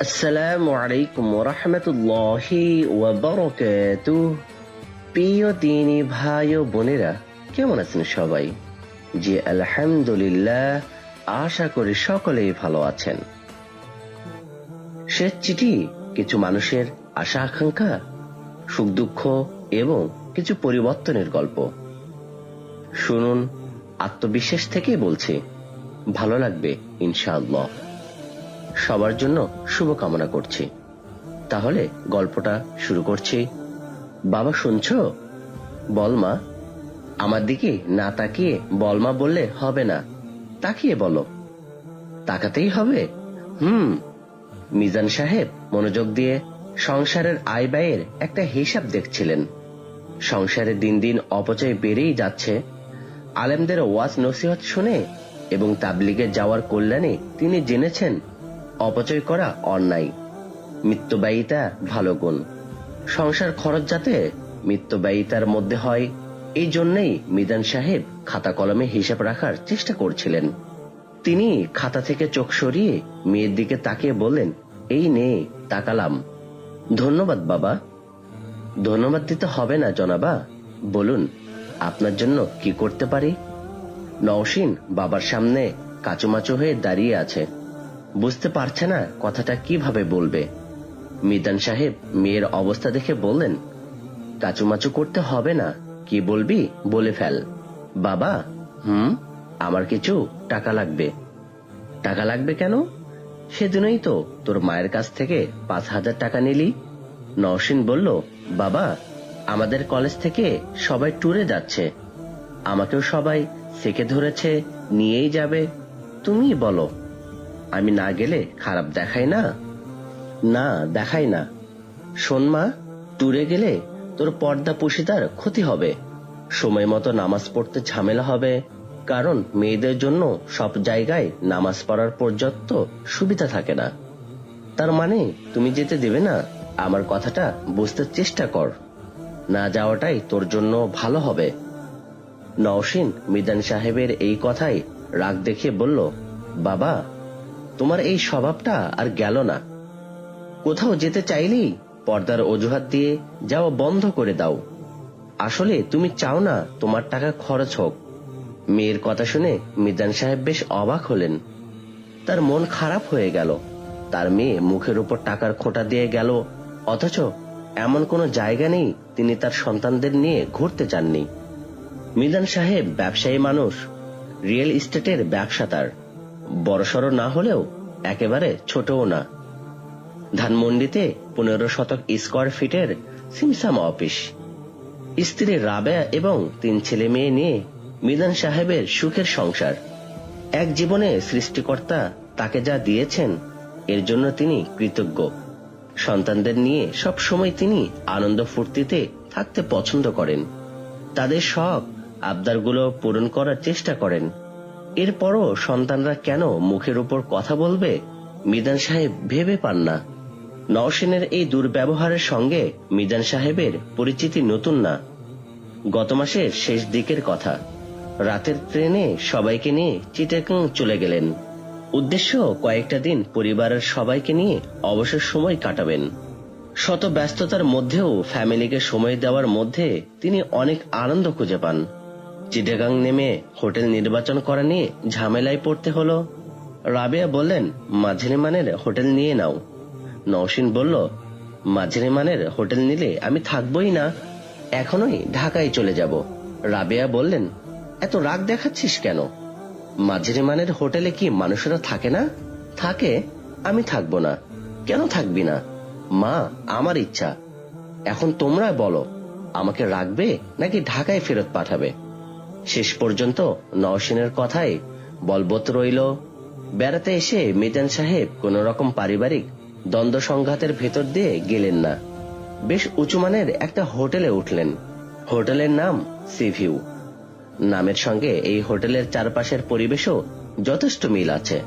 আসসালামু আলাইকুম রহমতুল্লাহি ওয়াবারাকাতু প্রিয় ভাই ও বোনেরা, কেমন আছেন সবাই? জি, আলহামদুলিল্লাহ, আশা করি সকলেই ভালো আছেন। চিঠি, কিছু মানুষের আশা আকাঙ্ক্ষা, সুখ দুঃখ এবং কিছু পরিবর্তনের গল্প। শুনুন, আত্মবিশ্বাস থেকে বলছি, ভালো লাগবে, ইনশাআল্লাহ। সবার জন্য শুভকামনা করছি। তাহলে গল্পটা শুরু করছি। বাবা, শুনছ? বলমা আমার দিকে না তাকিয়ে বলমা বললে হবে না। তাকিয়ে বলো। তাকাতেই হবে? হুম। মিজান সাহেব মনোযোগ দিয়ে সংসারের আয় ব্যয়ের একটা হিসাব দেখছিলেন। সংসারে দিন দিন অপচয় বেড়েই যাচ্ছে। আলেমদের ওয়াজ নসিহত শুনে এবং তাবলিগে যাওয়ার কল্যাণে তিনি জেনেছেন অপচয় করা অন্যায়। মৃত্যুব্যয়িতা ভালো গুণ। সংসার খরচ যাতে মৃত্যুব্যয়িতার মধ্যে হয়, এই জন্যই মিদান সাহেব খাতা কলমে হিসাব রাখার চেষ্টা করছিলেন। তিনি খাতা থেকে চোখ সরিয়ে মেয়ের দিকে তাকিয়ে বললেন, এই নে, তাকালাম। ধন্যবাদ, বাবা। ধন্যবাদ দিতে হবে না, জনাবা। বলুন, আপনার জন্য কি করতে পারি? নওশিন বাবার সামনে কাচুমাচু হয়ে দাঁড়িয়ে আছে। বুঝতে পারছে না কথাটা কীভাবে বলবে। মিদান সাহেব মেয়ের অবস্থা দেখে বললেন, কাচুমাচু করতে হবে না। কি বলবি? বলে ফেল। বাবা, হুম? আমার কিছু টাকা লাগবে। টাকা লাগবে কেন? সেদিনই তো তোর মায়ের কাছ থেকে পাঁচ হাজার টাকা নিলি। নওশিন বলল, বাবা, আমাদের কলেজ থেকে সবাই ট্যুরে যাচ্ছে। আমাকেও সবাই সেকে ধরেছে, নিয়েই যাবে। তুমি বলো। আমি না গেলে খারাপ দেখাই না? না, দেখাই না। শোন মা, ট্যুরে গেলে তোর পর্দা পুশিদার ক্ষতি হবে। সময় মতো নামাজ পড়তে ঝামেলা হবে। কারণ মেয়েদের জন্য সব জায়গায় নামাজ পড়ার পর্যাপ্ত সুবিধা থাকে না। তার মানে তুমি যেতে দেবে না? আমার কথাটা বুঝতে চেষ্টা কর। না যাওয়াটাই তোর জন্য ভালো হবে। নওশিন মিদান সাহেবের এই কথাই রাগ দেখিয়ে বলল, বাবা তোমার এই স্বভাবটা আর গেল না। কোথাও যেতে চাইলেই পর্দার অজুহাত দিয়ে যাওয়া বন্ধ করে দাও। আসলে তুমি চাও না তোমার টাকা খরচ হোক। মেয়ের কথা শুনে মিজান সাহেব বেশ অবাক হলেন। তার মন খারাপ হয়ে গেল। তার মেয়ে মুখের উপর টাকার খোঁটা দিয়ে গেল। অথচ এমন কোনো জায়গা নেই তিনি তার সন্তানদের নিয়ে ঘুরতে চাননি। মিজান সাহেব ব্যবসায়ী মানুষ, রিয়েল এস্টেটের ব্যবসা তার। বড়সড় না হলেও একেবারে ছোটও না। ধানমন্ডিতে পনেরো শতক স্কোয়ার ফিটের সিমসাম অফিস। স্ত্রী রাবেয়া এবং তিন ছেলে মেয়ে নিয়ে মিজান সাহেবের সুখের সংসার। এক জীবনে সৃষ্টিকর্তা তাকে যা দিয়েছেন, এর জন্য তিনি কৃতজ্ঞ। সন্তানদের নিয়ে সব সময় তিনি আনন্দ ফুর্তিতে থাকতে পছন্দ করেন। তাদের শখ, আবদারগুলো পূরণ করার চেষ্টা করেন। এরপরও সন্তানরা কেন মুখের উপর কথা বলবে? মিজান সাহেব ভেবে পান না। নওসেনের এই দুর্ব্যবহারের সঙ্গে মিজান সাহেবের পরিচিতি নতুন না। গত মাসের শেষ দিকের কথা। রাতের ট্রেনে সবাইকে নিয়ে চিটাগাং চলে গেলেন। উদ্দেশ্য, কয়েকটা দিন পরিবারের সবাইকে নিয়ে অবসর সময় কাটাবেন। শত ব্যস্ততার মধ্যেও ফ্যামিলিকে সময় দেওয়ার মধ্যে তিনি অনেক আনন্দ খুঁজে পান। চিটাগাং নেমে হোটেল নির্বাচন করা নিয়ে ঝামেলায় পড়তে হলো। রাবেয়া বললেন, মাঝারি মানের হোটেল নিয়ে নাও। নওশিন বলল, মাঝারি মানের হোটেল নিলে আমি থাকবই না, এখনই ঢাকায় চলে যাব। রাবেয়া বললেন, এত রাগ দেখাচ্ছিস কেন? মাঝারি মানের হোটেলে কি মানুষেরা থাকে না? থাকে, আমি থাকব না। কেন থাকবি না? মা, আমার ইচ্ছা। এখন তোমরা বলো, আমাকে রাখবে নাকি ঢাকায় ফেরত পাঠাবে? শেষ পর্যন্ত নওশিনের কথায় বলবৎ রইল, বেড়াতে এসে মিজান সাহেব কোন রকম পারিবারিক দ্বন্দ্ব সংঘাতের ভেতর দিয়ে গেলেন না। বেশ উঁচুমানের একটা হোটেলে উঠলেন। হোটেলের নাম সিভিউ নামের সঙ্গে এই হোটেলের চারপাশের পরিবেশও যথেষ্ট মিল আছে।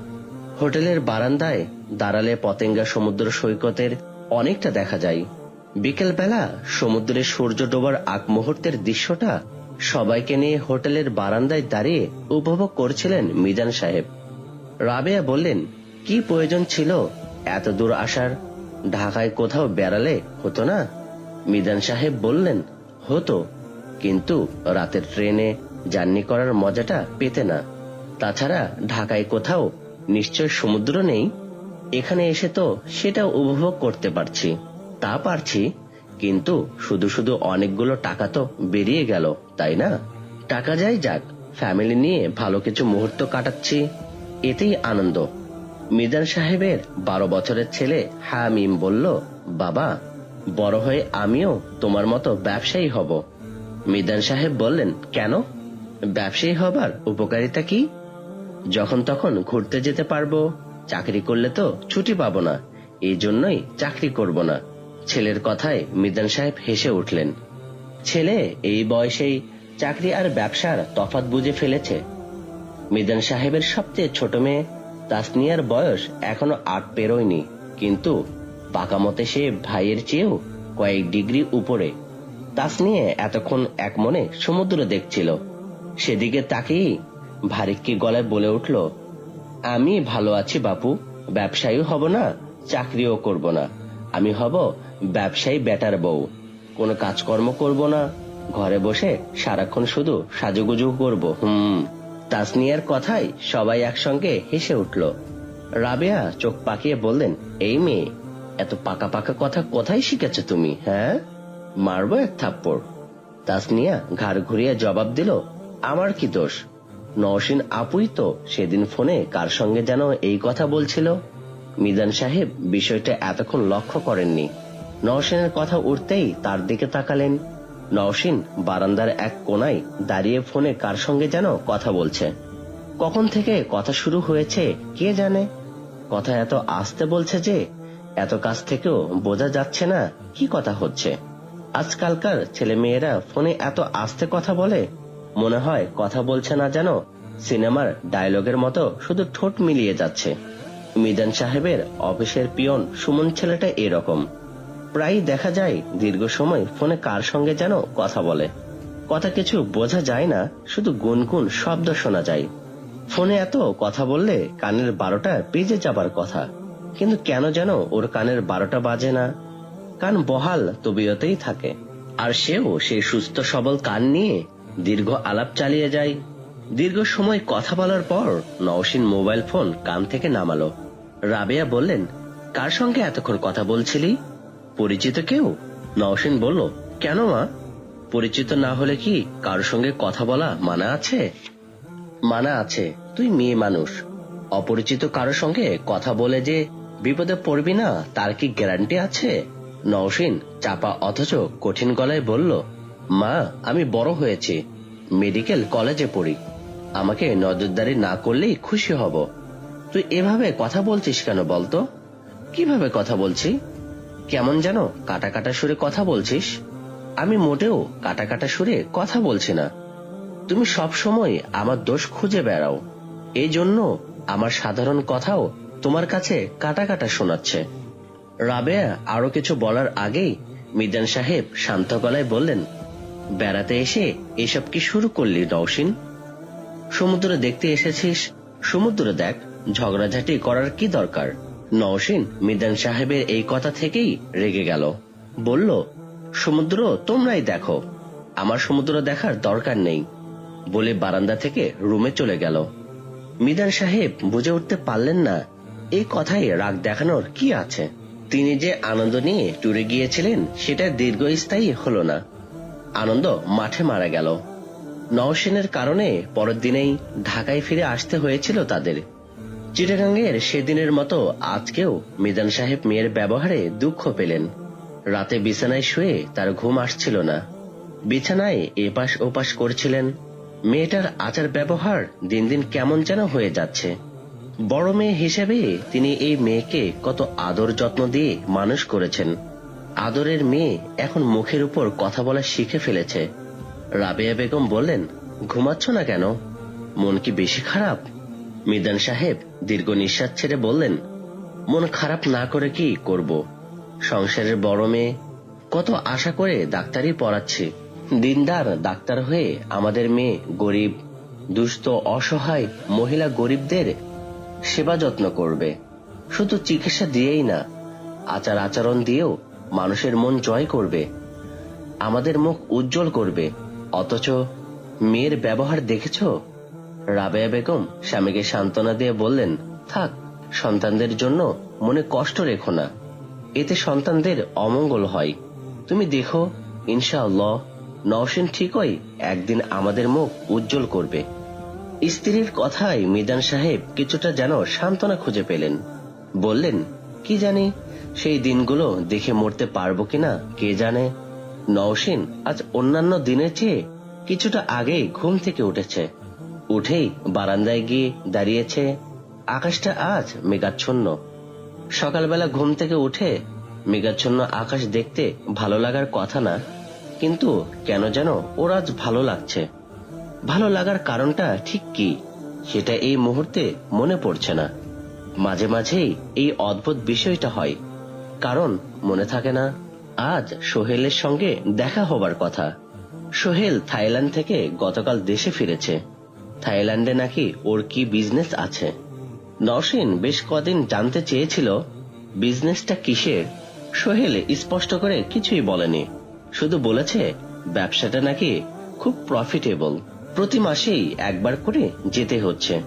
হোটেলের বারান্দায় দাঁড়ালে পতেঙ্গা সমুদ্র সৈকতের অনেকটা দেখা যায়। বিকেল বেলা সমুদ্রে সূর্য ডোবার আগ মুহূর্তের দৃশ্যটা সবাইকে নিয়ে হোটেলের বারান্দায় দাঁড়িয়ে উপভোগ করছিলেন মিজান সাহেব। রাবেয়া বললেন, কি প্রয়োজন ছিল? এত দূর আসার? ঢাকায় কোথাও বেড়ালে হতো না? মিজান সাহেব বললেন, হতো, কিন্তু রাতের ট্রেনে জার্নি করার মজাটা পেতে না। তাছাড়া ঢাকায় কোথাও নিশ্চয় সমুদ্র নেই। এখানে এসে তো সেটা উপভোগ করতে পারছি। তা পারছি, কিন্তু শুধু শুধু অনেকগুলো টাকা তো বেরিয়ে গেল। তাই না? টাকা যাই যাক ফ্যামিলি নিয়ে ভালো কিছু মুহূর্ত কাটাচ্ছি। এতেই আনন্দ। মিজান সাহেবের বারো বছরের ছেলে হামিম বলল, বাবা, বড় হয়ে আমিও তোমার মতো ব্যবসায়ী হব। মিজান সাহেব বললেন, কেন? ব্যবসায়ী হবার উপকারিতা কি? যখন তখন ঘুরতে যেতে পারব, চাকরি করলে তো ছুটি পাবো না এই জন্যই চাকরি করব না। ছেলের কথায় মিজান সাহেব হেসে উঠলেন। ছেলে এই বয়সেই চাকরি আর ব্যবসার তফাৎ বুঝে ফেলেছে। মিজান সাহেবের সবচেয়ে ছোট মেয়ে তাসনিয়ার বয়স এখনও আট পেরোয়নি। কিন্তু পাকামতে সে ভাইয়ের চেয়েও কয়েক ডিগ্রি উপরে। তাসনিয়া এতক্ষণ এক মনে সমুদ্র দেখছিল। সেদিকে তাকিয়েই ভারিক্কি গলায় বলে উঠল, আমি ভালো আছি বাপু, ব্যবসায়ী হব না, চাকরিও করব না। আমি হব ব্যবসায়ী বেটার বউ। কোনো কাজকর্ম করব না। ঘরে বসে সারাক্ষণ শুধু সাজুগুজু করব। হুম। তাসনিয়ার কথাই সবাই একসঙ্গে হেসে উঠল। রাবেয়া চোখ পাকিয়ে বললেন, এই মেয়ে, এত পাকা পাকা কথা কোথায় শিখেছ তুমি হ্যাঁ? মারবো এক থাপ্পড়। তাসনিয়া ঘাড় ঘুরিয়ে জবাব দিল, আমার কি দোষ? নওশিন আপুই তো সেদিন ফোনে কার সঙ্গে যেন এই কথা বলছিল? মিজান সাহেব বিষয়টা এতক্ষণ লক্ষ্য করেননি। নওশিনের কথা উঠতেই তার দিকে তাকালেন। নওশিন বারান্দার এক কোনায় দাঁড়িয়ে ফোনে কার সঙ্গে যেন কথা বলছে। কখন থেকে কথা শুরু হয়েছে, কে জানে? কথা এত আস্তে বলছে যে, এত কাছ থেকেও বোঝা যাচ্ছে না কি কথা হচ্ছে। আজকালকার ছেলে মেয়েরা ফোনে এত আস্তে কথা বলে, মনে হয় কথা বলছে না যেন সিনেমার ডায়লগের মতো শুধু ঠোঁট মিলিয়ে যাচ্ছে। মিজান সাহেবের অফিসের পিয়ন সুমন ছেলেটা এরকম। প্রায় দেখা যায় দীর্ঘ সময় ফোনে কার সঙ্গে যেন কথা বলে। কথা কিছু বোঝা যায় না, শুধু গুনগুন শব্দ শোনা যায়। ফোনে এত কথা বললে কানের বারোটা পেজে যাবার কথা। কিন্তু কেন যেন ওর কানের বারোটা বাজে না? কান বহাল তবিয়তেই থাকে। আর সেও সেই সুস্থ সবল কান নিয়ে দীর্ঘ আলাপ চালিয়ে যায়। দীর্ঘ সময় কথা বলার পর নওশিন মোবাইল ফোন কান থেকে নামালো। রাবেয়া বললেন, কার সঙ্গে এতক্ষণ কথা বলছিলি? পরিচিত কেউ? নওশিন বলল, কেন মা? পরিচিত না হলে কি কারোর সঙ্গে কথা বলা মানা আছে? মানা আছে, তুই মেয়ে মানুষ। অপরিচিত কারোর সঙ্গে কথা বলে যে বিপদে পড়বি না, তার কি গ্যারান্টি আছে? নওশিন চাপা অথচ কঠিন গলায় বলল, মা, আমি বড় হয়েছি। মেডিকেল কলেজে পড়ি। আমাকে নজরদারি না করলেই খুশি হব। তুই এভাবে কথা বলছিস কেন বলতো? কীভাবে কথা বলছি? কেমন যেন কাটা কাটা সুরে কথা বলছিস? আমি মোটেও কাটা কাটা সুরে কথা বলছি না। তুমি সব সময় আমার দোষ খুঁজে বেড়াও। এই জন্য আমার সাধারণ কথাও তোমার কাছে কাটা কাটা শোনাচ্ছে। রাবেয়া আরও কিছু বলার আগেই মিজান সাহেব শান্ত গলায় বললেন, বেড়াতে এসে এসব কি শুরু করলি নওশিন? সমুদ্র দেখতে এসেছিস? সমুদ্র দেখ, ঝগড়াঝাটি করার কি দরকার? নওশিন মিজান সাহেবের এই কথা থেকেই রেগে গেল। বলল, সমুদ্র, তোমরাই দেখো। আমার সমুদ্র দেখার দরকার নেই। বলে বারান্দা থেকে রুমে চলে গেল। মিজান সাহেব বুঝে উঠতে পারলেন না এই কথায় রাগ দেখানোর কি আছে? তিনি যে আনন্দ নিয়ে টুরে গিয়েছিলেন, সেটা দীর্ঘস্থায়ী হল না। আনন্দ মাঠে মারা গেল। নওসেনের কারণে পরের দিনেই ঢাকায় ফিরে আসতে হয়েছিল তাদের। চিটাগাঙ্গের সেদিনের মতো আজকেও মিজান সাহেব মেয়ের ব্যবহারে দুঃখ পেলেন। রাতে বিছানায় শুয়ে তার ঘুম আসছিল না। বিছানায় এপাশ ওপাশ করছিলেন। মেয়েটার আচার ব্যবহার দিন দিন কেমন যেন হয়ে যাচ্ছে। বড় মেয়ে হিসেবে তিনি এই মেয়েকে কত আদর যত্ন দিয়ে মানুষ করেছেন। আদরের মেয়ে এখন মুখের উপর কথা বলা শিখে ফেলেছে। রাবেয়া বেগম বললেন, ঘুমাচ্ছ না কেন? মন কি বেশি খারাপ? মিদান সাহেব দীর্ঘ নিঃশ্বাস ছেড়ে বললেন, মন খারাপ না করে কি করব? সংসারের বড় মেয়ে, কত আশা করে ডাক্তারি পড়াচ্ছি। দিনদার ডাক্তার হয়ে আমাদের মেয়ে গরিব, দুস্থ, অসহায় মহিলা গরিবদের সেবা যত্ন করবে। শুধু চিকিৎসা দিয়েই না, আচার আচরণ দিয়েও মানুষের মন জয় করবে, আমাদের মুখ উজ্জ্বল করবে। অথচ মেয়ের ব্যবহার দেখেছ? রাবেয়া বেগম স্বামীকে সান্ত্বনা দিয়ে বললেন, থাক, সন্তানদের জন্য মনে কষ্ট রেখো না। এতে সন্তানদের অমঙ্গল হয়। তুমি দেখো, ইনশাআল্লাহ, নওশিন ঠিকই একদিন আমাদের মুখ উজ্জ্বল করবে। স্ত্রীর কথায় মিদান সাহেব কিছুটা যেন সান্ত্বনা খুঁজে পেলেন। বললেন, কি জানি, সেই দিনগুলো দেখে মরতে পারব কিনা, কে জানে? নওশিন আজ অন্যান্য দিনের চেয়ে কিছুটা আগেই ঘুম থেকে উঠেছে। উঠেই বারান্দায় গিয়ে দাঁড়িয়েছে আকাশটা আজ মেঘাচ্ছন্ন। সকালবেলা ঘুম থেকে উঠে মেঘাচ্ছন্ন আকাশ দেখতে ভালো লাগার কথা না, কিন্তু কেন যেন ওর আজ ভালো লাগছে। ভালো লাগার কারণটা ঠিক কি, সেটা এই মুহূর্তে মনে পড়ছে না। মাঝে মাঝেই এই অদ্ভুত বিষয়টা হয়, কারণ মনে থাকে না আজ সোহেলের সঙ্গে দেখা হবার কথা। সোহেল থাইল্যান্ড থেকে গতকাল দেশে ফিরেছে। থাইল্যান্ডে নাকি ওর কি বিজনেস আছে? নওশিন বেশ কদিন জানতে চেয়েছিল, বিজনেসটা কিসের? সোহেল স্পষ্ট করে কিছুই বলেনি। শুধু বলেছে, ব্যবসাটা নাকি খুব প্রফিটেবল প্রতি মাসেই একবার করে যেতে হচ্ছে।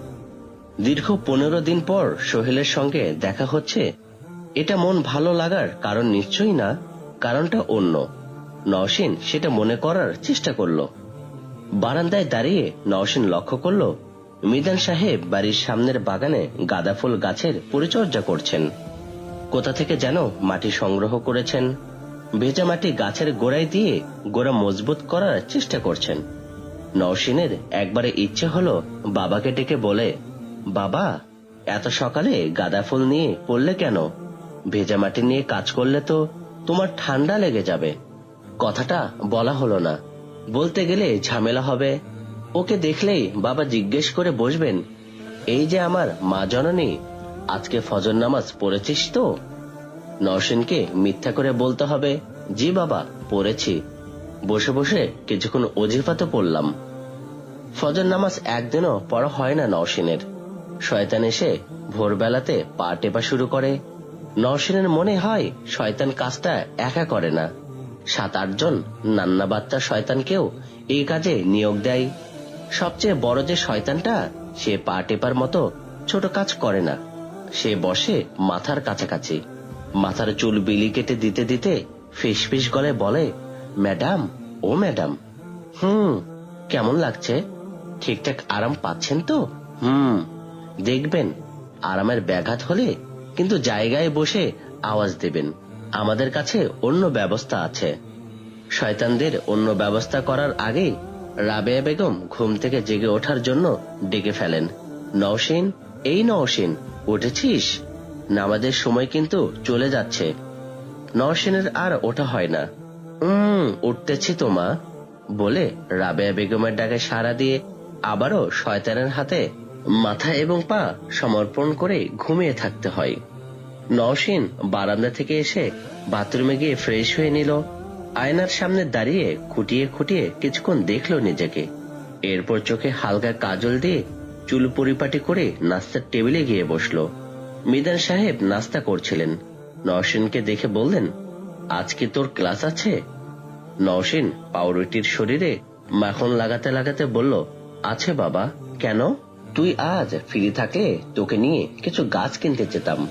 দীর্ঘ পনেরো দিন পর সোহেলের সঙ্গে দেখা হচ্ছে। এটা মন ভালো লাগার কারণ নিশ্চয়ই না, কারণটা অন্য। নওশিন সেটা মনে করার চেষ্টা করল। বারান্দায় দাঁড়িয়ে নওশিন লক্ষ্য করল মিদান সাহেব বাড়ির সামনের বাগানে গাঁদা ফুল গাছের পরিচর্যা করছেন। কোথা থেকে যেন মাটি সংগ্রহ করেছেন। ভেজা মাটি গাছের গোড়ায় দিয়ে গোড়া মজবুত করার চেষ্টা করছেন। নওশিনের একবারে ইচ্ছে হলো বাবাকে ডেকে বলে, বাবা, এত সকালে গাঁদা ফুল নিয়ে পড়লে কেন? ভেজা মাটি নিয়ে কাজ করলে তো তোমার ঠান্ডা লেগে যাবে। কথাটা বলা হলো না। বলতে গেলে ঝামেলা হবে। ওকে দেখলেই বাবা জিজ্ঞেস করে বসবেন, এই যে আমার মা জননী, আজকে ফজর নামাজ পড়েছিস তো? নরসিনকে মিথ্যা করে বলতে হবে, জি বাবা, পড়েছি। বসে বসে কিছুক্ষণ অজিফা তো পড়লাম। ফজর নামাজ একদিনও পড়া হয় না নরসিনের শয়তান এসে ভোরবেলাতে পা টেপা শুরু করে। নরসিনের মনে হয় শয়তান কাজটা একা করে না। সাত আটজন নান্না বাচ্চা শয়তানকেও এই কাজে নিয়োগ দেয়। সবচেয়ে বড় যে শয়তানটা, সে পা টেপার মতো ছোট কাজ করে না। সে বসে মাথার কাছাকাছি। মাথার চুল বিলি কেটে দিতে দিতে ফিস ফিস গলে বলে, ম্যাডাম, ও ম্যাডাম, হুম, কেমন লাগছে? ঠিকঠাক আরাম পাচ্ছেন তো? হুম, দেখবেন, আরামের ব্যাঘাত হলে কিন্তু জায়গায় বসে আওয়াজ দেবেন। আমাদের কাছে অন্য ব্যবস্থা আছে। শয়তানদের অন্য ব্যবস্থা করার আগেই রাবেয়া বেগম ঘুম থেকে জেগে ওঠার জন্য ডেকে ফেলেন। নওশিন, এই নওশিন, উঠেছিস? নামাজের সময় কিন্তু চলে যাচ্ছে। নওশিনের আর ওঠা হয় না। উম, উঠতেছি তো, মা, বলে রাবেয়া বেগমের ডাকে সাড়া দিয়ে আবারও শয়তানের হাতে মাথা এবং পা সমর্পণ করে ঘুমিয়ে থাকতে হয়। নওশিন বারান্দা থেকে এসে বাথরুমে গিয়ে ফ্রেশ হয়ে নিল। আয়নার সামনে দাঁড়িয়ে খুঁটিয়ে খুঁটিয়ে কিছুক্ষণ দেখল নিজেকে। এরপর চোখে হালকা কাজল দিয়ে চুল পরিপাটি করে নাস্তার টেবিলে গিয়ে বসল। মিদান সাহেব নাস্তা করছিলেন। নওশিনকে দেখে বললেন, আজকে তোর ক্লাস আছে? নওশিন পাউরুটির শরীরে মাখন লাগাতে লাগাতে বলল, আছে বাবা। কেন? তুই আজ ফ্রি থাকলে তোকে নিয়ে কিছু গাছ কিনতে যেতাম।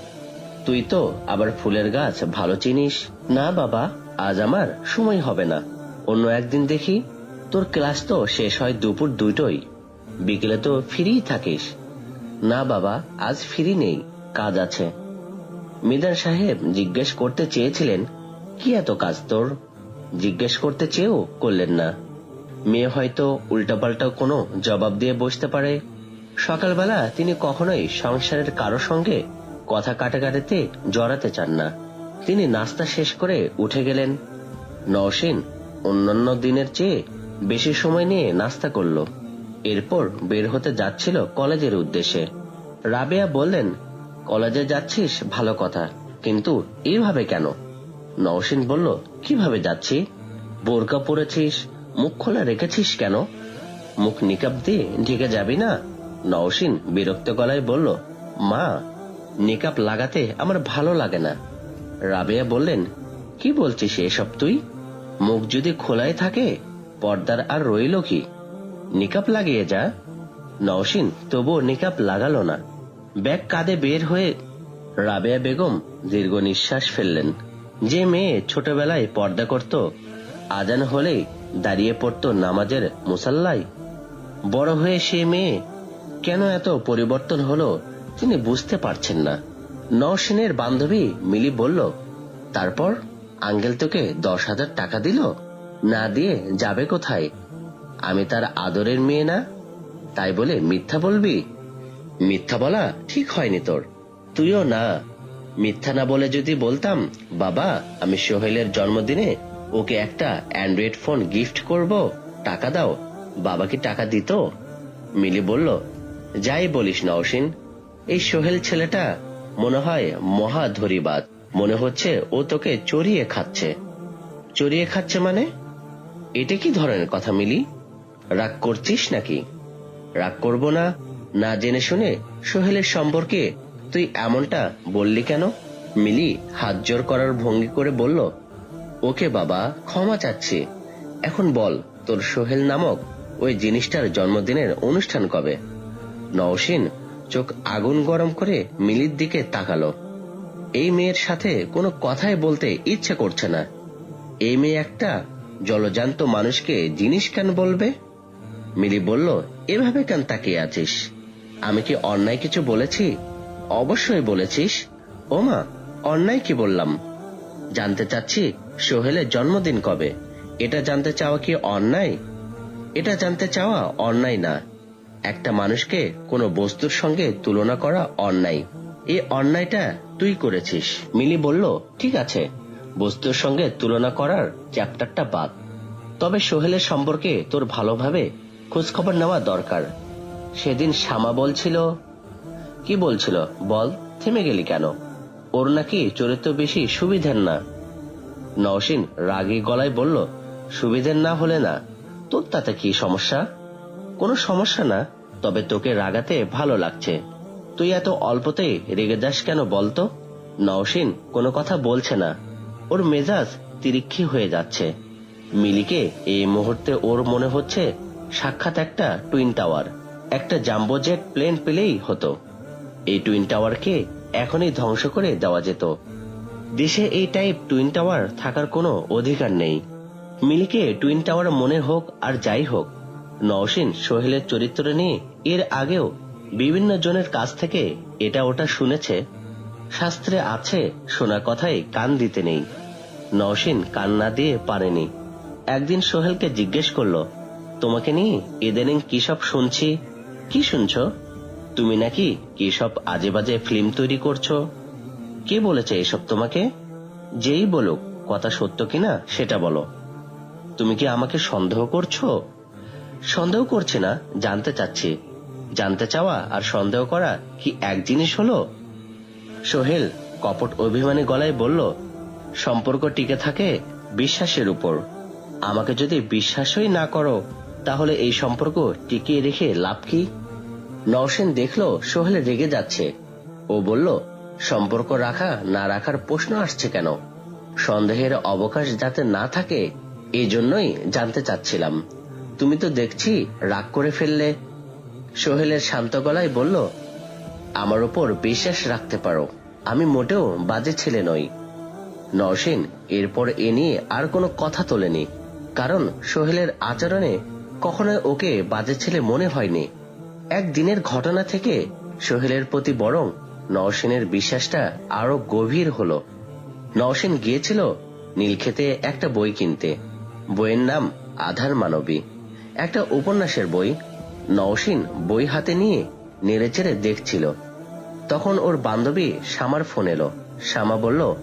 তুই তো আবার ফুলের গাছ ভালো চিনিস। না, বাবা, আজ আমার সময় হবে না। অন্য একদিন দেখি তোর ক্লাস তো শেষ হয় দুপুর দুটোই বিকেলে তো ফ্রি থাকিস। না, বাবা, আজ ফ্রি নেই, কাজ আছে। মিদান সাহেব জিজ্ঞেস করতে চেয়েছিলেন, কি এত কাজ তোর? জিজ্ঞেস করতে চেয়েও করলেন না। মেয়ে হয়তো উল্টাপাল্টা কোনো জবাব দিয়ে বসতে পারে। সকালবেলা তিনি কখনোই সংসারের কারও সঙ্গে কথা কাটাকাটিতে জড়াতে চান না। তিনি নাস্তা শেষ করে উঠে গেলেন। নওশিন অন্যান্য দিনের চেয়ে বেশি সময় নিয়ে নাস্তা করল। এরপর বের হতে যাচ্ছিল কলেজের উদ্দেশ্যে। রাবেয়া বললেন, কলেজে যাচ্ছিস? ভালো কথা। কিন্তু এইভাবে কেন? নওশিন বলল, কীভাবে যাচ্ছি? বোরকা পরেছিস? মুখ খোলা রেখেছিস কেন? মুখ নিকাব দিয়ে ঢেকে যাবি না? নওশিন বিরক্ত গলায় বলল, মা নিকাপ লাগাতে আমার ভালো লাগে না। রাবেয়া বললেন, কি বলছিস এসব তুই? মুখ যদি খোলাই থাকে, পর্দার আর রইল কি? নিকাপ লাগিয়ে যা। নওশিন তবুও নিকাপ লাগালো না। ব্যাগ কাঁধে বের হয়ে রাবেয়া বেগম দীর্ঘ নিঃশ্বাস ফেললেন। যে মেয়ে ছোটবেলায় পর্দা করত, আজান হলেই দাঁড়িয়ে পড়তো নামাজের মুসাল্লায়। বড় হয়ে সে মেয়ে কেন এত পরিবর্তন হলো তিনি বুঝতে পারছেন না। নওশিনের বান্ধবী মিলি বলল, তারপর আঙ্গেল তোকে দশ হাজার টাকা দিল? না দিয়ে যাবে কোথায়? আমি তার আদরের মেয়ে না। তাই বলে মিথ্যা বলবি? মিথ্যা বলা ঠিক হয়নি তোর। তুইও না। মিথ্যা না বলে যদি বলতাম, বাবা, আমি সোহেলের জন্মদিনে ওকে একটা অ্যান্ড্রয়েড ফোন গিফট করব। টাকা দাও। বাবা কি টাকা দিত? মিলি বলল, যাই বলিস নওশিন এই সোহেল ছেলেটা মনে হয় মহা ধরিবাদ মনে হচ্ছে ও তোকে চড়িয়ে খাচ্ছে। চড়িয়ে খাচ্ছে মানে? এটা কি ধরনের কথা, মিলি? রাগ করছিস নাকি? রাগ করব না না জেনে শুনে সোহেলের সম্পর্কে তুই এমনটা বললি কেন? মিলি হাত জোর করার ভঙ্গি করে বলল, ওকে বাবা, ক্ষমা চাচ্ছি। এখন বল, তোর সোহেল নামক ওই জিনিসটার জন্মদিনের অনুষ্ঠান কবে? নওশিন চোখ আগুন গরম করে মিলির দিকে তাকালো। এই মেয়ের সাথে কোনো কথাই বলতে ইচ্ছে করছে না। এই মেয়ে একটা জলজান্ত মানুষকে জিনিস কেন বলবে? মিলি বলল, এভাবে কেন তাকিয়ে আছিস? আমি কি অন্যায় কিছু বলেছি? অবশ্যই বলেছিস। ওমা অন্যায় কি বললাম? জানতে চাচ্ছি সোহেলের জন্মদিন কবে। এটা জানতে চাওয়া কি অন্যায়? এটা জানতে চাওয়া অন্যায় না। একটা মানুষকে কোনো বস্তুর সঙ্গে তুলনা করা অন্যায়। এই অন্যায়টা তুই করেছিস। মিলি বলল, ঠিক আছে। বস্তুর সঙ্গে তুলনা করার চ্যাপ্টারটা বাদ। তবে সোহেলের সম্পর্কে তোর ভালোভাবে খোঁজখবর নেওয়া দরকার। সেদিন শ্যামা বলছিল, কি বলছিল? বল, থেমে গেলি কেন? ওর নাকি চরিত্র বেশি সুবিধের না। নওশিন রাগী গলায় বলল, সুবিধের না হলে না। তোর তাতে কি সমস্যা? কোনো সমস্যা না। তবে তোকে রাগাতে ভালো লাগছে। তুই এত অল্পতেই রেগে যাস কেন বলতো? নওশিন কোনো কথা বলছে না। ওর মেজাজ তিরিক্ষি হয়ে যাচ্ছে। মিলিকে এই মুহূর্তে ওর মনে হচ্ছে সাক্ষাৎ একটা টুইন টাওয়ার, একটা জাম্বো জেট প্লেন পেলেই হতো। এই টুইন টাওয়ারকে এখনই ধ্বংস করে দেওয়া যেত। দেশে এই টাইপ টুইন টাওয়ার থাকার কোনো অধিকার নেই। মিলিকে টুইন টাওয়ার মনে হোক আর যাই হোক, নওশিন সোহেলের চরিত্র নিয়ে এর আগেও বিভিন্ন জনের কাছ থেকে এটা ওটা শুনেছে। শাস্ত্রে আছে, শোনা কথায় কান দিতে নেই। নওশিন কান না দিয়ে পারেনি। একদিন সোহেলকে জিজ্ঞেস করল, তোমাকে নিয়ে ইদানিং কি সব শুনছি? কি শুনছ? তুমি নাকি কি সব আজে বাজে ফিল্ম তৈরি করছ? কে বলেছে এসব তোমাকে? যেই বলুক, কথা সত্য কিনা সেটা বলো। তুমি কি আমাকে সন্দেহ করছ? সন্দেহ করছি না, জানতে চাচ্ছি। জানতে চাওয়া আর সন্দেহ করা কি এক জিনিস হলো? সোহেল কপট অভিমানী গলায় বলল, সম্পর্ক টিকে থাকে বিশ্বাসের উপর। আমাকে যদি বিশ্বাসই না করো, তাহলে এই সম্পর্ক টিকিয়ে রেখে লাভ কি? নওশেন দেখল সোহেল রেগে যাচ্ছে। ও বলল, সম্পর্ক রাখা না রাখার প্রশ্ন আসছে কেন? সন্দেহের অবকাশ যাতে না থাকে এই জন্যই জানতে চাচ্ছিলাম। তুমি তো দেখছি রাগ করে ফেললে। সোহেলের শান্ত গলায় বলল, আমার ওপর বিশ্বাস রাখতে পারো। আমি মোটেও বাজে ছেলে নই। নরসিন এরপর এ নিয়ে আর কোনো কথা তোলেনি। কারণ সোহেলের আচরণে কখনোই ওকে বাজে ছেলে মনে হয়নি। একদিনের ঘটনা থেকে সোহেলের প্রতি বরং নওশিনের বিশ্বাসটা আরও গভীর হলো। নওশিন গিয়েছিল নীলক্ষেতে একটা বই কিনতে। বইয়ের নাম আধার মানবী। একটা উপন্যাসের বই নওশিন বই হাতে নিয়ে নেড়েচেড়ে দেখছিল। তখন ওর বান্ধবী শ্যামার ফোন এলো। শ্যামা বলল,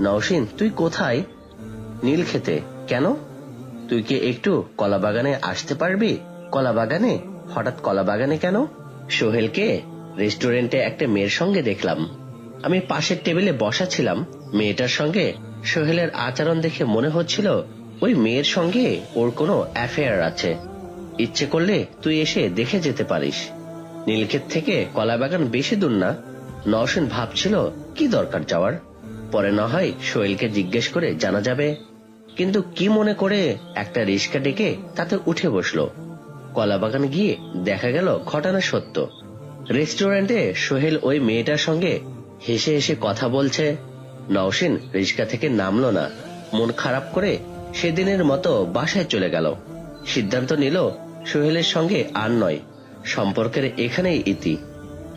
নওশিন, তুই কোথায়? নীল খেতে। কেন? তুই কি একটু কলা বাগানে আসতে পারবি? কলা বাগানে হঠাৎ কলা বাগানে কেন? সোহেলকে রেস্টুরেন্টে একটা মেয়ের সঙ্গে দেখলাম। আমি পাশের টেবিলে বসা ছিলাম। মেয়েটার সঙ্গে সোহেলের আচরণ দেখে মনে হচ্ছিল, ওই মেয়ের সঙ্গে ওর কোনো অ্যাফেয়ার আছে। ইচ্ছে করলে তুই এসে দেখে যেতে পারিস। নীলক্ষেত থেকে কলা বাগান বেশি দূর না। নওশিন ভাবছিল, কি দরকার যাওয়ার? পরে না হয় সোহেলকে জিজ্ঞেস করে জানা যাবে। কিন্তু কি মনে করে একটা রিক্সা ডেকে তাতে উঠে বসল। কলাবাগান গিয়ে দেখা গেল ঘটনা সত্য। রেস্টুরেন্টে সোহেল ওই মেয়েটার সঙ্গে হেসে হেসে কথা বলছে। নওশিন রিক্সা থেকে নামলো না। মন খারাপ করে সেদিনের মতো বাসায় চলে গেল। সিদ্ধান্ত নিল সোহেলের সঙ্গে আর নয়, সম্পর্কের এখানেই ইতি।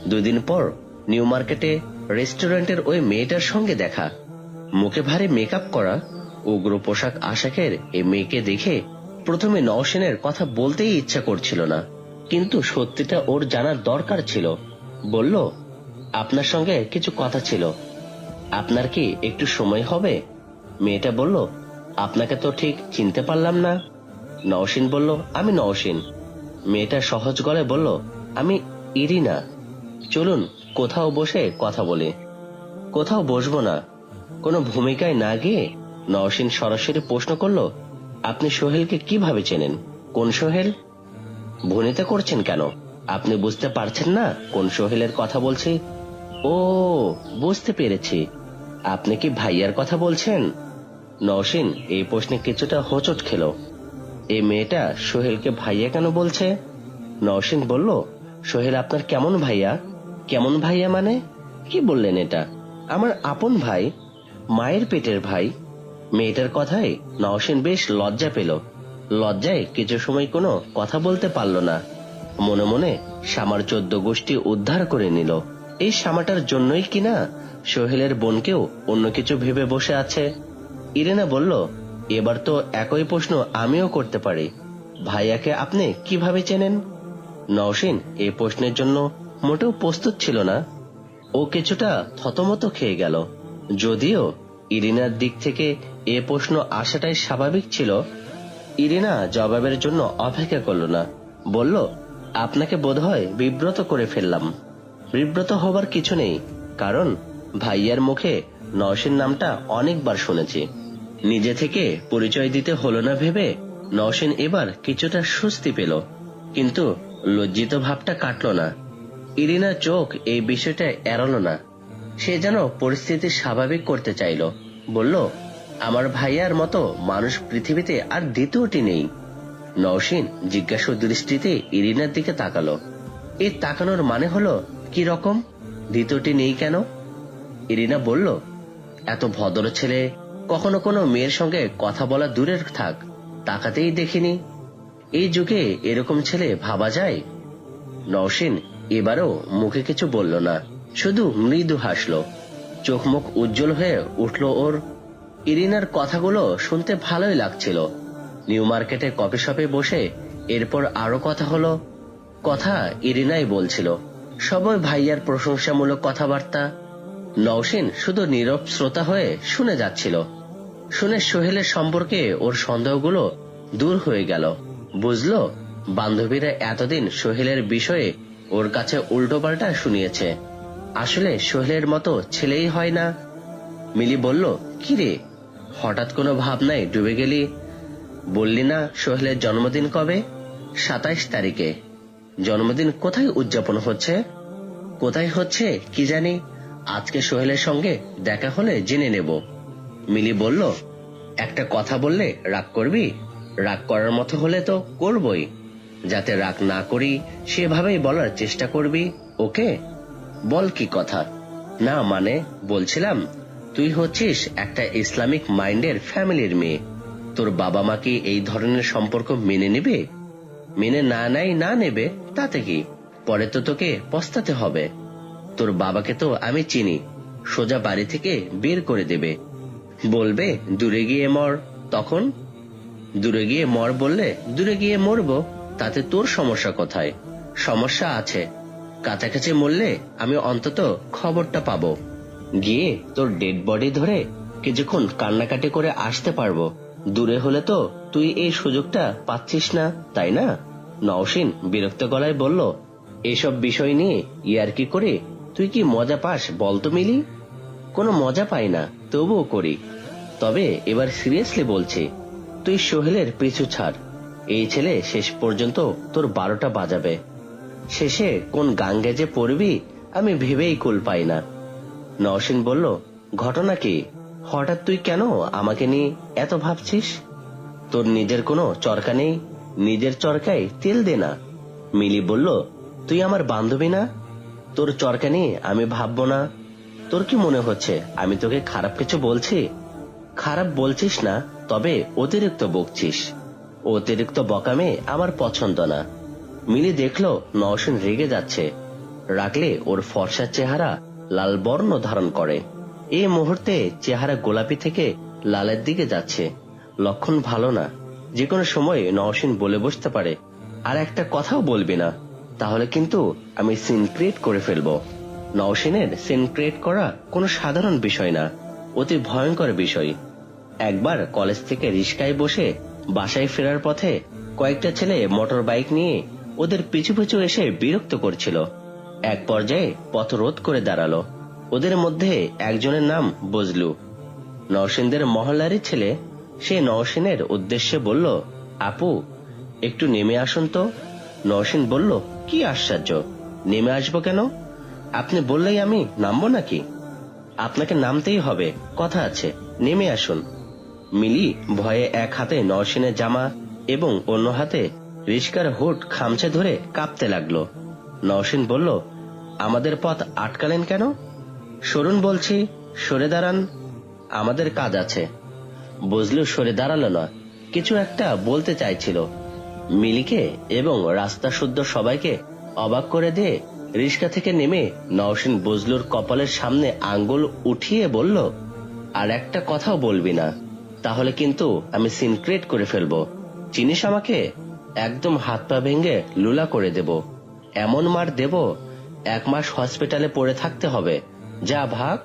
দুদিন পর নিউ মার্কেটে রেস্টুরেন্টের ওই মেয়েটার সঙ্গে দেখা। মুখে ভারী মেকআপ করা, উগ্র পোশাক আশাকের এই মেয়েকে দেখে প্রথমে নওশিনের কথা বলতেই ইচ্ছা করছিল না। কিন্তু সত্যিটা ওর জানার দরকার ছিল। বলল, আপনার সঙ্গে কিছু কথা ছিল। আপনার কি একটু সময় হবে? মেয়েটা বলল, আপনাকে তো ঠিক চিনতে পারলাম না। নওশিন বলল, আমি নওশিন। মেয়েটা সহজ গলায় বলল, আমি ইরিনা। চলুন, কোথাও বসে কথা বলি। কোথাও বসবো না। কোনো ভূমিকায় না গিয়ে? নওশিন সরাসরি প্রশ্ন করল, আপনি সোহেলকে কীভাবে চেনেন? কোন সোহেল? ভনিতা করছেন কেন? আপনি বুঝতে পারছেন না কোন সোহেলের কথা বলছি? ও, বুঝতে পেরেছি। আপনি কি ভাইয়ার কথা বলছেন? নওশিন এই প্রশ্নে কিছুটা হোঁচট খেল। এই মেয়েটা সোহেলকে ভাইয়া কেন বলছে? নওশিন বলল, সোহেল, আপনার কেমন ভাইয়া? কেমন ভাইয়া মানে? কি বললেন এটা? আমার আপন ভাই, মায়ের পেটের ভাই। মেয়েটার কথায় নওশিন বেশ লজ্জা পেল। লজ্জায় কিছু সময় কোনো কথা বলতে পারল না। মনে মনে শামার চোদ্দ গোষ্ঠী উদ্ধার করে নিল। এই শামাটার জন্যই কিনা সোহেলের বোনকেও অন্য কিছু ভেবে বসে আছে? ইরেনা বলল এবার তো একই প্রশ্ন আমিও করতে পারি। ভাইয়াকে আপনি কীভাবে চেনেন? নওশিন, এই প্রশ্নের জন্য মোটেও প্রস্তুত ছিল না। ও কিছুটা থতমত খেয়ে গেল। যদিও ইরিনার দিক থেকে এ প্রশ্ন আসাটাই স্বাভাবিক ছিল, ইরিনা জবাবের জন্য অপেক্ষা করল না। বলল, আপনাকে বোধহয় বিব্রত করে ফেললাম। বিব্রত হবার কিছু নেই, কারণ ভাইয়ার মুখে নওশিন নামটা অনেকবার শুনেছি। নিজে থেকে পরিচয় দিতে হলো না ভেবে নওশিন এবার কিছুটা স্বস্তি পেল। কিন্তু লজ্জিত ভাবটা কাটল না। ইরিনার চোখ এই বিষয়টা এড়ালো না। সে যেন পরিস্থিতি স্বাভাবিক করতে চাইল। বলল, আমার ভাইয়ার মতো মানুষ পৃথিবীতে আর দ্বিতীয়টি নেই। নওশিন জিজ্ঞাসু দৃষ্টিতে ইরিনার দিকে তাকালো। এই তাকানোর মানে হলো কি রকম? দ্বিতীয়টি নেই কেন? ইরিনা বলল, এত ভদ্র ছেলে কখনো কোনো মেয়ের সঙ্গে কথা বলা দূরের থাক, তাকাতেই দেখিনি। এই যুগে এরকম ছেলে ভাবা যায়? নওশিন এবারও মুখে কিছু বলল না, শুধু মৃদু হাসল। চোখ মুখ উজ্জ্বল হয়ে উঠল ওর। ইরিনার কথাগুলো শুনতে ভালোই লাগছিল। নিউ মার্কেটে কফি শপে বসে এরপর আরও কথা হলো। কথা ইরিনাই বলছিল। সবাই ভাইয়ার প্রশংসামূলক কথাবার্তা। নওশিন শুধু নীরব শ্রোতা হয়ে শুনে যাচ্ছিল। শুনে সোহেলের সম্পর্কে ওর সন্দেহগুলো দূর হয়ে গেল। বুঝলো, বান্ধবীরা এতদিন সোহেলের বিষয়ে ওর কাছে উল্টোপাল্টা শুনিয়েছে। আসলে সোহেলের মতো ছেলেই হয় না। মিলি বলল কিরে হঠাৎ কোনো ভাবনায় ডুবে গেলি? বললি না সোহেলের জন্মদিন কবে? সাতাইশ তারিখে। জন্মদিন কোথায় উদযাপন হচ্ছে? কোথায় হচ্ছে, কি জানি? আজকে সোহেলের সঙ্গে দেখা হলে জেনে নেব। মিলি বলল, একটা কথা বললে রাগ করবি? রাগ করার মতো হলে তো করবই। যাতে রাগ না করি, সেভাবেই বলার চেষ্টা করবি, ওকে? বল কি কথা? না মানে বলছিলাম, তুই হচ্ছিস একটা ইসলামিক মাইন্ডের ফ্যামিলির মেয়ে। তোর বাবা মা কি এই ধরনের সম্পর্ক মেনে নেবে? মেনে না নাই না নেবে, তাতে কি? পরে তো তোকে পস্তাতে হবে। তোর বাবাকে তো আমি চিনি, সোজা বাড়ি থেকে বের করে দেবে। বলবে, দূরে গিয়ে মর। তখন, দূরে গিয়ে মর বললে, দূরে গিয়ে মরবো, তাতে তোর সমস্যা কোথায়? সমস্যা আছে। কাছাকাছি মরলে আমি অন্তত খবরটা পাব। গিয়ে তোর ডেড বডি ধরে কিছুক্ষণ কান্নাকাটি করে আসতে পারব। দূরে হলে তো তুই এই সুযোগটা পাচ্ছিস না, তাই না? নওশিন বিরক্ত গলায় বলল, এসব বিষয় নিয়ে ইয়ারকি করে? তুই কি মজা পাস বলতো মিলি? কোনো মজা পাই না, তবুও করি। তবে এবার সিরিয়াসলি বলছি, তুই সোহেলের পিছু ছাড়। এই ছেলে শেষ পর্যন্ত তোর বারোটা বাজাবে। শেষে কোন গাঙ্গে যে পড়বি, আমি ভেবেই কুল পাই না। নওশিন বলল, ঘটনা কি? হঠাৎ তুই কেন আমাকে নিয়ে এত ভাবছিস? তোর নিজের কোনো চরকা নেই, নিজের চরকায় তেল দে না। মিলি বলল, তুই আমার বান্ধবী না? তোর চরকা নিয়ে আমি ভাববো না। তোর কি মনে হচ্ছে, আমি তোকে খারাপ কিছু বলছি? খারাপ বলছিস না, তবে অতিরিক্ত বকছিস। অতিরিক্ত বকামে আমার পছন্দ না। মিলি দেখল নওশিন রেগে যাচ্ছে। রাগলে ওর ফর্সা চেহারা লাল বর্ণ ধারণ করে। এই মুহূর্তে চেহারা গোলাপি থেকে লালের দিকে যাচ্ছে। লক্ষণ ভালো না। যে কোনো সময় নওশিন বলে বসতে পারে। আর একটা কথাও বলবি না। তাহলে কিন্তু আমি সিন ক্রিয়েট করে ফেলব। নওশিনের সিন ক্রিয়েট করা কোনো সাধারণ বিষয় না। অতি ভয়ঙ্কর বিষয়। একবার কলেজ থেকে রিস্কায় বসে বাসায় ফেরার পথে কয়েকটা ছেলে মোটর বাইক নিয়ে ওদের পিছু পিছু এসে বিরক্ত করছিল। এক পর্যায়ে পথ রোধ করে দাঁড়াল। ওদের মধ্যে একজনের নাম বজলু। নরসিংদের মহল্লারই ছেলে, সে নরসিনের উদ্দেশ্যে বলল, আপু, একটু নেমে আসুন তো। নরসিন বলল, কি আশ্চর্য! নেমে আসব কেন? আপনি বললেই আমি নামবো নাকি? আপনাকে নামতেই হবে। কথা আছে। নেমে আসুন। মিলি ভয়ে এক হাতে নরসিনের জামা এবং অন্য হাতে রিস্কার হুড খামচে ধরে কাঁপতে লাগল। নরসিন বলল, আমাদের পথ আটকালেন কেন? সরুন বলছি, সরে দাঁড়ান। আমাদের কাজ আছে। বুঝলু সরে দাঁড়াল না। কিছু একটা বলতে চাইছিল। মিলিকে এবং রাস্তা শুদ্ধ সবাইকে অবাক করে দিয়ে রিস্কা থেকে নেমে নওশিন বজলুর কপালের সামনে আঙ্গুল উঠিয়ে বলল, আর একটা কথাও বলবি না, তাহলে কিন্তু আমি সিনক্রেট করে ফেলব। চিনিস আমাকে? একদম হাত পা ভেঙে লুলা করে দেব। এমন মার দেব, এক মাস হসপিটালে পড়ে থাকতে হবে। যা ভাগ।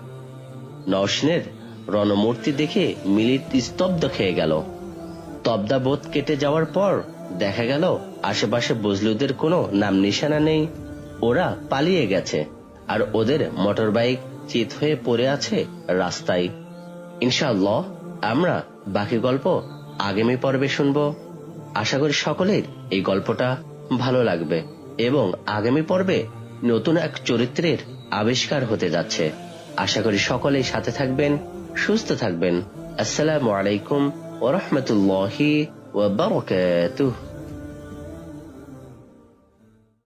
নওশিনের রণমূর্তি দেখে মিলিত স্তব্ধ খেয়ে গেল। তবদাবোধ কেটে যাওয়ার পর দেখা গেল, আশেপাশে বজলুদের কোনো নাম নিশানা নেই। ওরা পালিয়ে গেছে, আর ওদের মোটর বাইক চিত হয়ে পড়ে আছে রাস্তায়। ইনশাআল্লাহ, আমরা বাকি গল্প আগামী পর্বে শুনব। আশা করি সকলের এই গল্পটা ভালো লাগবে এবং আগামী পর্বে নতুন এক চরিত্রের আবিষ্কার হতে যাচ্ছে। আশা করি সকলেই সাথে থাকবেন, সুস্থ থাকবেন। আসসালামু আলাইকুম ওরহমতুল্লাহি ওয়া বারাকাতুহু।